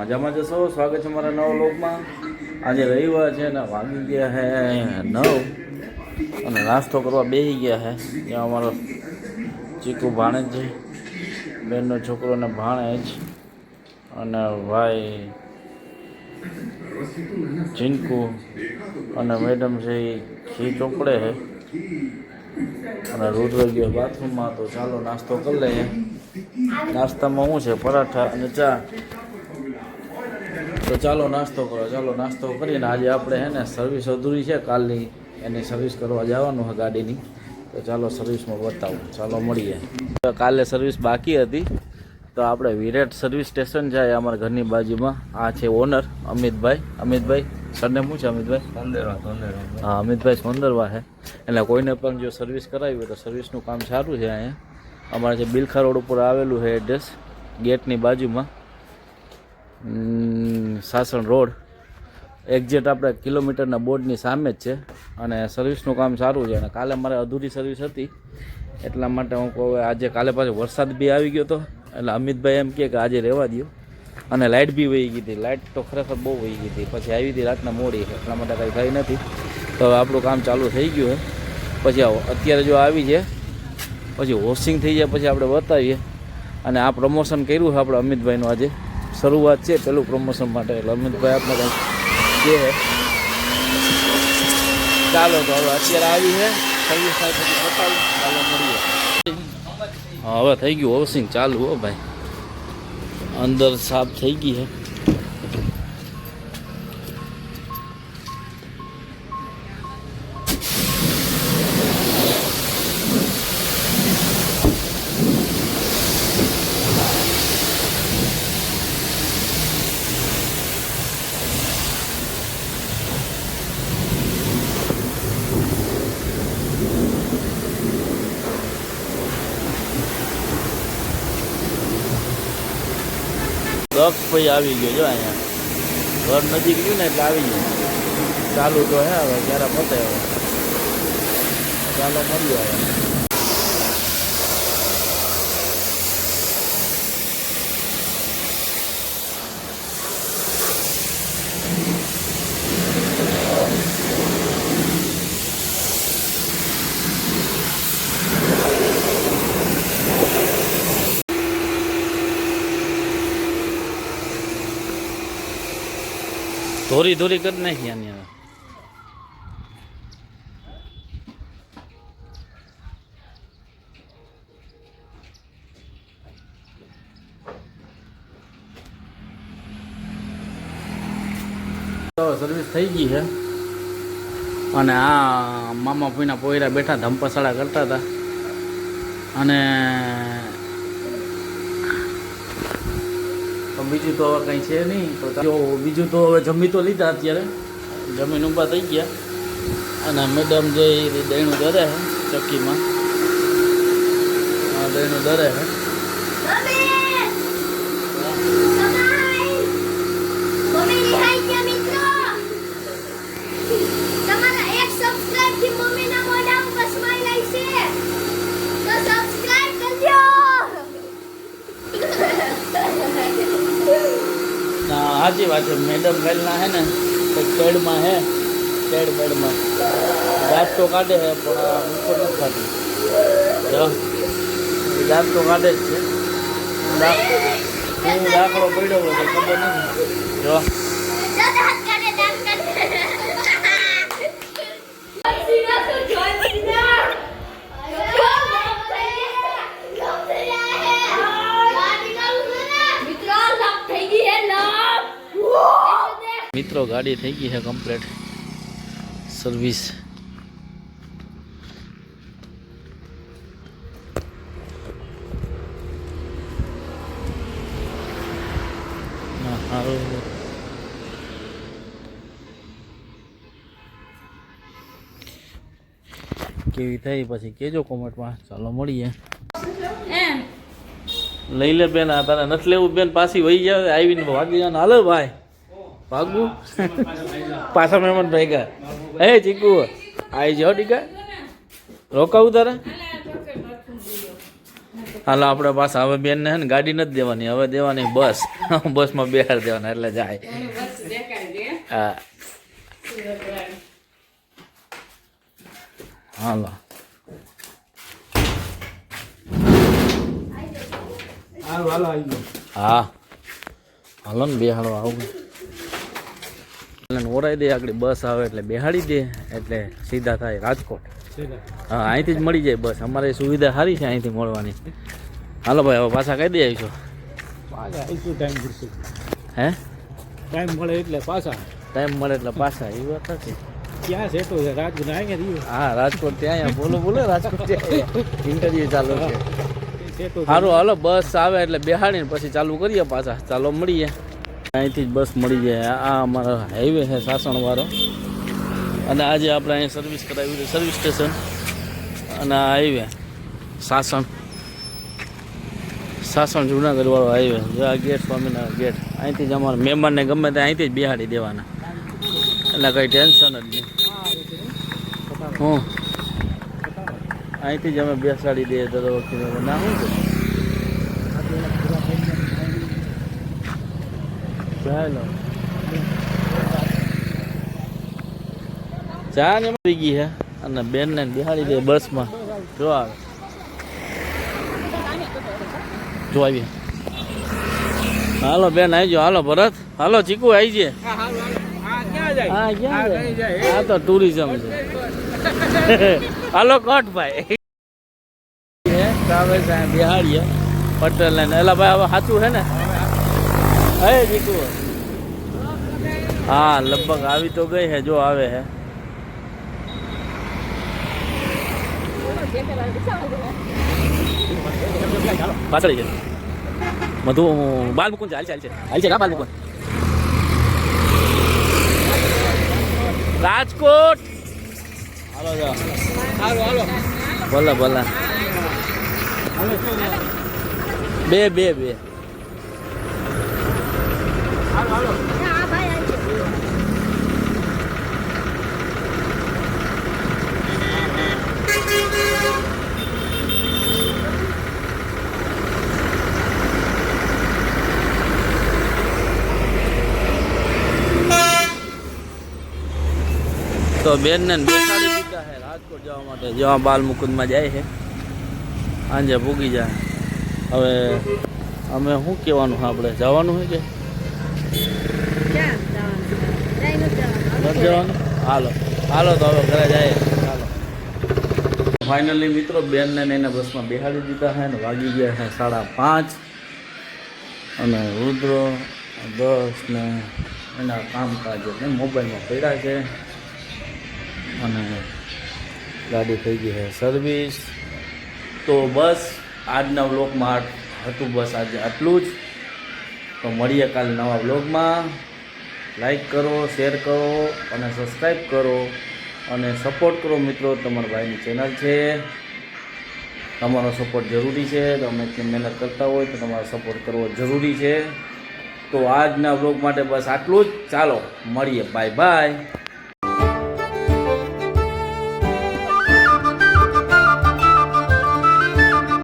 મજામાં જશો? સ્વાગત છે મારા નવ લોકમાં આજે રવિવાર છે ને વાગી ગયા હે નવ. અને નાસ્તો કરવા બેસી ગયા હે. ત્યાં અમારો ચીકુ ભાણે છે બેનનો છોકરો ને જ અને ભાઈ ચીનકુ અને મેડમ છે એ ખી ચોપડે છે અને રુદ્ર ગયો બાથરૂમમાં. તો ચાલો નાસ્તો કરી લઈએ. નાસ્તામાં શું છે? પરાઠા અને ચા. તો ચાલો નાસ્તો કરો ચાલો નાસ્તો કરીને આજે આપણે હે ને સર્વિસ અધૂરી છે કાલની એની સર્વિસ કરવા જવાનું છે ગાડીની. તો ચાલો સર્વિસમાં બતાવું ચાલો મળીએ. કાલે સર્વિસ બાકી હતી. તો આપણે વિરાટ સર્વિસ સ્ટેશન જાય અમારા ઘરની બાજુમાં. આ છે ઓનર અમિતભાઈ. અમિતભાઈ સરને શું છે અમિતભાઈ? હા અમિતભાઈ સોંદરવા છે. એટલે કોઈને પણ જો સર્વિસ કરાવી હોય તો સર્વિસનું કામ સારું છે અહીંયા. અમારે જે બિલખા રોડ ઉપર આવેલું છે એડ્રેસ ગેટની બાજુમાં. સાસણ રોડ. એક્ઝેટ આપણે કિલોમીટરના બોર્ડની સામે જ છે અને સર્વિસનું કામ સારું છે. અને કાલે મારે અધૂરી સર્વિસ હતી. એટલા માટે હું કહું આજે કાલે પાછો વરસાદ બી આવી ગયો હતો એટલે અમિતભાઈ એમ કહે કે આજે રહેવા દો અને લાઇટ બી વહી ગઈ હતી. લાઇટ તો ખરેખર બહુ વહી ગઈ હતી. પછી આવી હતી રાતના મોડી. એટલા માટે કંઈ થઈ નથી. તો આપણું કામ ચાલુ થઈ ગયું છે પછી અત્યારે જો આવી છે, પછી વોશિંગ થઈ જાય, પછી આપણે બતાવીએ. અને આ પ્રમોશન કર્યું છે આપણે અમિતભાઈનું આજે. શરૂઆત છે પેલું પ્રમોશન માટે. એટલે અમિતભાઈ આપણે કંઈક કહે. ચાલો તો અત્યારે આવી છે હા, હવે થઈ ગયું વોશિંગ ચાલુ હો ભાઈ. અંદર સાફ થઈ ગઈ છે દક્ષ પછી આવી ગયો. જો અહીંયા ઘર નજીક ગયું ને એટલે આવી ગયો. ચાલુ તો હે હવે ક્યારે પતે હવે. ચાલો મળ્યું હવે. ધોરી ધોરી કરી નાખી આની હવે. તો સર્વિસ થઈ ગઈ છે. અને આ મામા ફૂઈના પોયરા બેઠા ધમપસાડા કરતા હતા. અને બીજું તો હવે કંઈ છે નહીં. તો જો બીજું તો હવે જમી તો લીધા અત્યારે. જમીન ઊભા થઈ ગયા. અને મેડમ જે દહીણું દરે છે ચક્કીમાં. દહીણું દરે છે સાચી વાત છે મેડમ પહેલાં હે ને કંઈક પેડમાં હે પેડ પેડમાં દાંત તો કાઢે છે પણ આ ઉપર નથી ખાતી જો, એ દાંત તો કાઢે જ છે. દા- હું દાખલો પડ્યો હોય તો ખબર નથી જો. મિત્રો ગાડી થઈ ગઈ છે કમ્પ્લીટ સર્વિસ કેવી થઈ પછી કેજો કોમેન્ટમાં. ચાલો મળીએ. લઈ લે બેન આ તારે નથી લેવું. બેન પાછી વહી જાય આવીને વાગી જવાનું હાલો ભાઈ. ભાગવું? પાછા મહેમાન ભેગા હે ચીકુ આવી જાઓ ટીકા. રોકાવું તારે? હાલો આપણે પાછા હવે બેન ને ગાડી નથી દેવાની હવે દેવાની બસ. બસમાં બેહાર દેવાના એટલે જાય. હા. હાલો. હા. હાલો ને બેહાડો આવું. એટલે ઓરાઈ દે આગળ બસ આવે એટલે બેહાડી દે એટલે સીધા થાય રાજકોટ. હા અહીંથી જ મળી જાય બસ. અમારે સુવિધા સારી છે અહીંથી મળવાની. હાલો ભાઈ હવે પાછા કહી દે આવીશું. પાછા આવીશું ટાઈમ હે? ટાઈમ મળે એટલે પાછા. ટાઈમ મળે એટલે પાછા એ વાત નથી ક્યાં છે રાજકોટ અહીંયા હા રાજકોટ ત્યાં બોલો બોલો રાજકોટ ઇન્ટરવ્યુ ચાલુ છે. સારું હાલો બસ આવે એટલે બેહાડીને પછી ચાલુ કરીએ પાછા. ચાલો મળીએ. અહીંથી જ બસ મળી જાય. આ અમારો હાઈવે છે, સાસણવાળો. અને આજે આપણે અહીં સર્વિસ કરાવી છે સર્વિસ સ્ટેશન અને આ હાઈવે સાસણ. સાસણ જુનાગઢવાળો હાઈવે જો આ ગેટ સ્વામિનારાયણ ગેટ અહીંથી જ અમારા મહેમાનને ગમે તે અહીંથી જ બિહાડી દેવાના. એટલે કંઈ ટેન્શન જ નહીં. હું? અહીંથી જ અમે બેસાડી દઈએ દર વખતે ના છે ચાલો. ચા ને આવી ગઈ છે અને બેન ને બિહાડી દે બસમાં. જો આવે. જો આવી હાલો બેન આવી હાલો ભરત. હાલો ચીકુ આવી છે હા ક્યાં જાય? આ તો ટુરિઝમ છે. હાલો કટ ભાઈ. બિહાડીએ. પટેલ ને. એલા ભાઈ હવે સાચું છે ને? હે જીકુ હા લગભગ આવી તો ગઈ હે જો આવે હે. પાછળ છે મધુ બાલ મુકુંદ હાલ હાલ છે. હાલ છે કા બાલ મુકુંદ રાજકોટ! હાલો હાલો હાલો. ભલે ભલે. બે બે બે. તો બેન ને બેસાડી દીધા છે રાજકોટ જવા માટે. જેવા બાલ મુકુંદમાં જાય છે. સાંજે ભૂગી જાય. હવે અમે શું કહેવાનું આપણે? જવાનું છે કે નથી જવાનું? હાલો. હાલો તો હવે ઘરે જાય હાલો. ફાઇનલી મિત્રો, બેનને એને બસમાં બેહાડી દીધા છે ને વાગી ગયા છે સાડા પાંચ. અને રુદ્ર, દસ ને એના કામકાજ એટલે મોબાઈલમાં પડ્યા છે. અને ગાડી થઈ ગઈ છે સર્વિસ. તો બસ, આજના વ્લોગમાં હતું બસ આજે આટલું જ. તો મળીએ કાલે નવા વ્લોગમાં. લાઈક કરો શેર કરો અને સબસ્ક્રાઈબ કરો અને સપોર્ટ કરો મિત્રો, તમારા ભાઈની ચેનલ છે. તમારો સપોર્ટ જરૂરી છે. તમે મહેનત કરતા હોય તો તમારો સપોર્ટ કરવો જરૂરી છે. તો આજના વ્લોગ માટે બસ આટલું જ. ચાલો, મળીએ. Bye bye